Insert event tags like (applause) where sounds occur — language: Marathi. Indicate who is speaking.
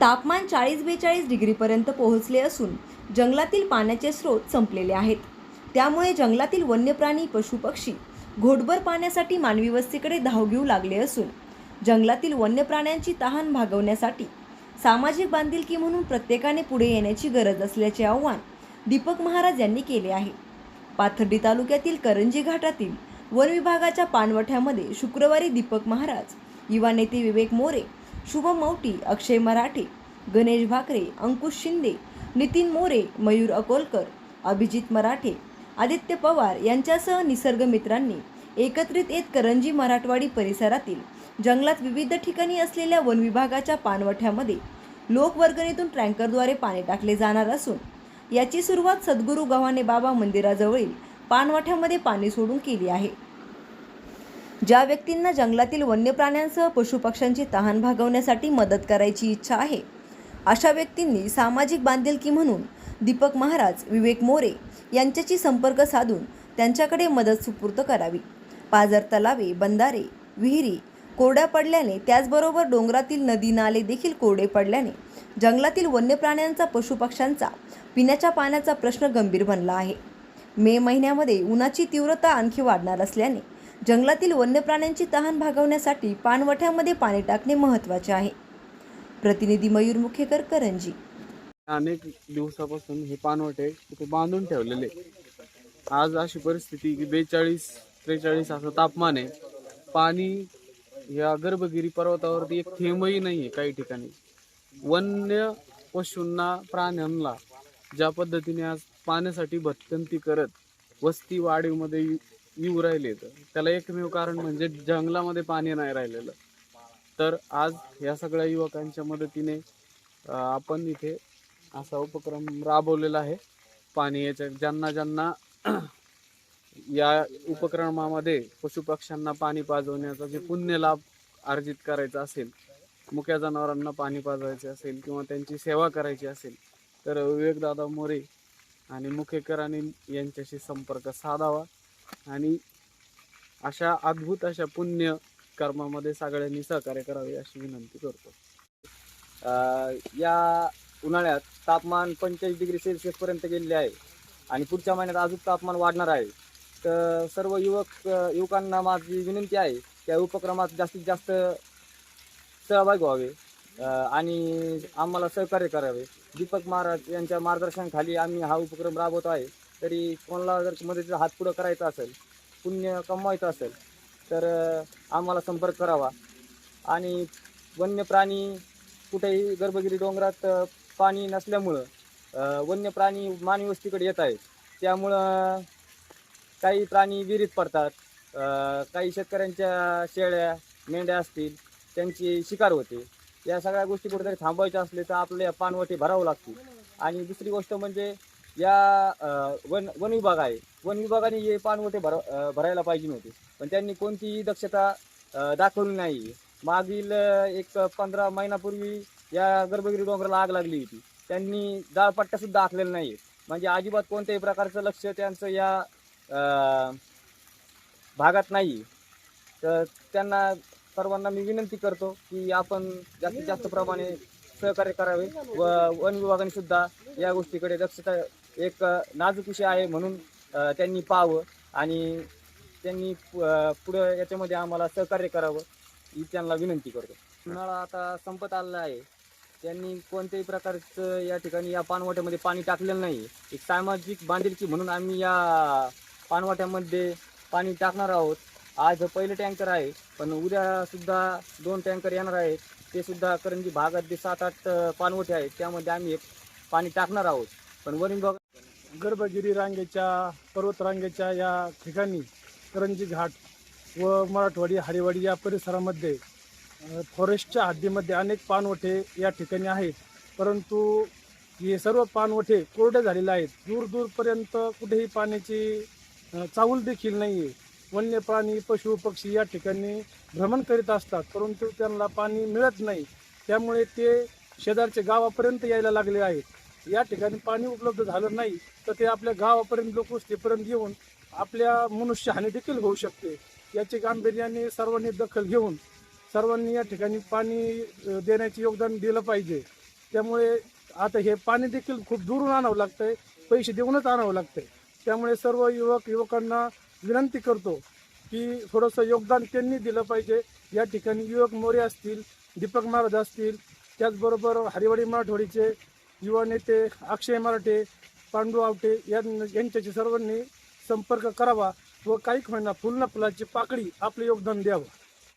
Speaker 1: तापमान चाळीस बेचाळीस डिग्रीपर्यंत पोहोचले असून जंगलातील पाण्याचे स्रोत संपलेले आहेत. त्यामुळे जंगलातील वन्यप्राणी पशुपक्षी घोटभर पाण्यासाठी मानवी वस्तीकडे धाव घेऊ लागले असून जंगलातील वन्य प्राण्यांची तहान भागवण्यासाठी सामाजिक बांधिलकी म्हणून प्रत्येकाने पुढे येण्याची गरज असल्याचे आवाहन दीपक महाराज यांनी केले आहे. पाथर्डी तालुक्यातील करंजी घाटातील वन विभागाच्या पाणवठ्यामध्ये शुक्रवारी दीपक महाराज युवा नेते विवेक मोरे शुभम मौटी अक्षय मराठे गणेश भाकरे अंकुश शिंदे नितीन मोरे मयूर अकोलकर अभिजित मराठे आदित्य पवार यांच्यासह निसर्ग मित्रांनी एकत्रित येत करंजी मराठवाडी परिसरातील जंगलात विविध ठिकाणी असलेल्या वन विभागाच्या पानवठ्यामध्ये लोकवर्गणीतून टँकरद्वारे पाणी टाकले जाणार असून याची सुरुवात सद्गुरू गव्हाणे बाबा मंदिराजवळील पानवठ्यामध्ये पाणी सोडून केली आहे. ज्या व्यक्तींना जंगलातील वन्य प्राण्यांसह पशुपक्ष्यांची तहान भागवण्यासाठी मदत करायची इच्छा आहे अशा व्यक्तींनी सामाजिक बांधिलकी म्हणून दीपक महाराज विवेक मोरे यांच्याशी संपर्क साधून त्यांच्याकडे मदत सुपूर्त करावी. पाझर तलावे बंधारे विहिरी कोरड्या पडल्याने त्याचबरोबर डोंगरातील नदी नाले देखील कोरडे पडल्याने जंगलातील वन्य प्राण्यांचा पशुपक्ष्यांचा पिण्याच्या पाण्याचा प्रश्न गंभीर बनला आहे. मे महिन्यामध्ये उन्हाची तीव्रता आणखी वाढणार असल्याने जंगलातील वन्य प्राण्यांची तहान भागवण्यासाठी पाणवठ्यामध्ये पाणी टाकणे महत्त्वाचे आहे. प्रतिनिधी मयूर मुखेकर करंजी.
Speaker 2: अनेक दिवसापासून हे पानवटे तिथे बांधून ठेवलेले आज अशी परिस्थिती की बेचाळीस त्रेचाळीस असं तापमान आहे. पाणी या गर्भगिरी पर्वतावरती एक थेंबही नाही आहे काही ठिकाणी. वन्य पशूंना प्राण्यांना ज्या पद्धतीने आज पाण्यासाठी भटकंती करत वस्ती वाढीवमध्ये येऊ- राहिले तर. त्याला एकमेव कारण म्हणजे जंगलामध्ये पाणी नाही राहिलेलं. तर आज या सगळ्या युवकांच्या मदतीने आपण इथे असा उपक्रम राबवलेला आहे. पाणी याच्या ज्यांना ज्यांना (clears throat) या उपक्रमामध्ये पशुपक्ष्यांना पाणी पाजवण्याचा जे पुण्य लाभ अर्जित करायचा असेल मुक्या जनावरांना पाणी पाजवायचे असेल किंवा त्यांची सेवा करायची असेल तर विवेकदादा मोरे आणि मुखेकरांनी यांच्याशी संपर्क साधावा. आणि अशा अद्भुत अशा पुण्य कर्मामध्ये सगळ्यांनी सहकार्य करावे अशी विनंती करतो.
Speaker 3: या उन्हाळ्यात तापमान पंचेचाळीस डिग्री सेल्सिअस पर्यंत गेलेले आहे आणि पुढच्या महिन्यात अजून तापमान वाढणार आहे. तर सर्व युवक युवकांना माझी विनंती आहे त्या उपक्रमात जास्तीत जास्त सहभागी व्हावे. आणि आम्हाला सहकार्य करावे. दीपक महाराज यांच्या मार्गदर्शनाखाली आम्ही हा उपक्रम राबवत आहे. तरी कोणाला जर मदतीचा हात पुढं करायचा असेल पुण्य कमवायचं असेल तर आम्हाला संपर्क करावा. आणि वन्य प्राणी कुठेही गर्भगिरी डोंगरात पाणी नसल्यामुळं वन्य प्राणी मानवी वस्तीकडे येत आहेत. त्यामुळं काही प्राणी विहिरीत पडतात काही शेतकऱ्यांच्या शेळ्या मेंढ्या असतील त्यांची शिकार होते. या सगळ्या गोष्टी कुठेतरी थांबवायच्या असले तर आपल्या पानवटे भरावं लागतील. आणि दुसरी गोष्ट म्हणजे या वन वन विभाग आहे. वन विभागाने हे पाणवठे भर भरायला पाहिजे नव्हते. पण त्यांनी कोणतीही दक्षता दाखवली नाही. मागील एक पंधरा महिन्यापूर्वी या गर्भगिरी डोंगराला आग लागली होती. त्यांनी दाळपट्ट्यासुद्धा आखलेला नाही म्हणजे अजिबात कोणत्याही प्रकारचं लक्ष त्यांचं या भागात नाही. तर त्यांना सर्वांना मी विनंती करतो की आपण जास्तीत जास्त प्रमाणे सहकार्य करावे व वन विभागाने सुद्धा या गोष्टीकडे दक्षता एक अ, नाजूक विषय आहे म्हणून त्यांनी पाहावं आणि त्यांनी पु- पुढं याच्यामध्ये आम्हाला सहकार्य करावं ही त्यांना विनंती करतो. उन्हाळा आता संपत आलेला आहे. त्यांनी कोणत्याही प्रकारचं या ठिकाणी या पानवाट्यामध्ये पाणी टाकलेलं नाही. एक सामाजिक बांधिलकी म्हणून आम्ही या पानवाट्यामध्ये पाणी टाकणार आहोत. आज पहिलं टँकर आहे पण उद्यासुद्धा दोन टँकर येणार आहेत. ते सुद्धा करंजी भागात जे सात आठ पानवटे आहेत. त्यामध्ये आम्ही एक पाणी टाकणार आहोत. पण वन विभाग
Speaker 4: गर्भगिरी रांगेच्या पर्वत रांगेच्या या ठिकाणी करंजी घाट व मराठवाडी हरिवाडी या परिसरामध्ये फॉरेस्टच्या हद्दीमध्ये अनेक पानवठे या ठिकाणी आहेत. परंतु हे सर्व पानवठे कोरडे झालेले आहेत. दूर दूरपर्यंत कुठेही पाण्याची अ, चाहूल देखील नाही आहे वन्य प्राणी पशु पक्षी या ठिकाणी भ्रमण करीत असतात. परंतु त्यांना पाणी मिळत नाही. त्यामुळे ते शेजारच्या गावापर्यंत यायला लागले आहेत. या ठिकाणी पाणी उपलब्ध झालं नाही तर ते आपल्या गावापर्यंत लोकवस्तीपर्यंत येऊन आपल्या मनुष्यहानी देखील होऊ शकते. याची गांभीर्याने सर्वांनी दखल घेऊन सर्वांनी या ठिकाणी पाणी देण्याचे योगदान दिलं पाहिजे. त्यामुळे आता हे पाणी देखील खूप दुरून आणावं लागतं आहे पैसे देऊनच आणावं लागतं आहे त्यामुळे सर्व युवक युवकांना विनंती करतो की थोडंसं योगदान त्यांनी दिलं पाहिजे. या ठिकाणी युवक मोरे असतील दीपक महाराज असतील त्याचबरोबर हरिवाडी मराठवाडीचे युवा नेते अक्षय मराठे पांडू आवटे यांच्याशी सर्वांनी संपर्क करावा व काही होईना फुलना फुलाची पाकळी आपले योगदान द्यावं.